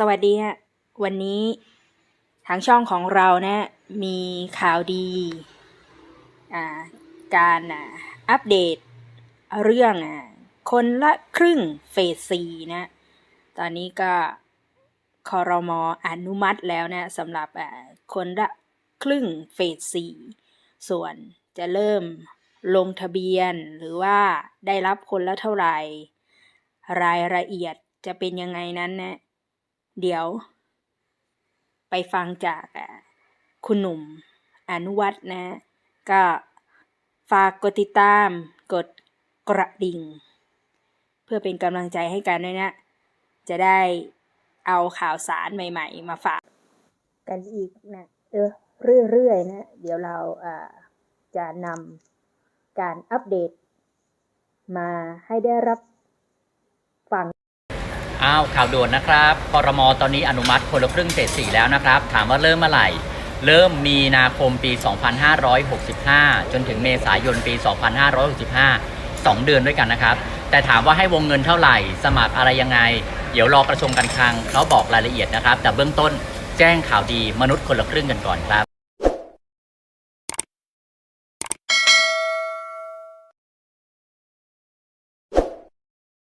สวัสดีฮะวันนี้ ทางช่องของเรานะ มีข่าวดีอ่าการอ่าอัปเดตเรื่องอ่าคนละครึ่งเฟสสี่นะ ตอนนี้ก็คอรมออนุมัติแล้วนะสำหรับอ่าคนละครึ่งเฟสสี่ส่วนจะเริ่มลงทะเบียนหรือว่าได้รับคนละเท่าไหร่ รายละเอียดจะเป็นยังไงนั้นนะ เดี๋ยว ไปฟังจากคุณหนุ่มอนุวัฒน์นะ ก็ฝากกดติดตาม กดกระดิ่ง เพื่อเป็นกำลังใจให้กันด้วยนะ จะได้เอาข่าวสารใหม่ ๆ มาฝาก กันอีกนะเออเรื่อยๆนะ เดี๋ยวเราอ่าจะนำการอัปเดต มาให้ได้รับฟัง อ้าวข่าวด่วนนะครับคอรมอตอนนี้อนุมัติคนละครึ่งเฟสสี่แล้วนะครับ ถามว่าเริ่มเมื่อไหร่ เริ่มมีนาคมปี 2565 จนถึงเมษายนปี 2565 2 เดือนด้วยกันนะครับ แต่ถามว่าให้วงเงินเท่าไหร่ สมัครอะไรยังไง เดี๋ยวรอกระทรวงการคลังเขาบอกรายละเอียดนะครับ แต่เบื้องต้นแจ้งข่าวดีมนุษย์คนละครึ่งกันก่อนครับ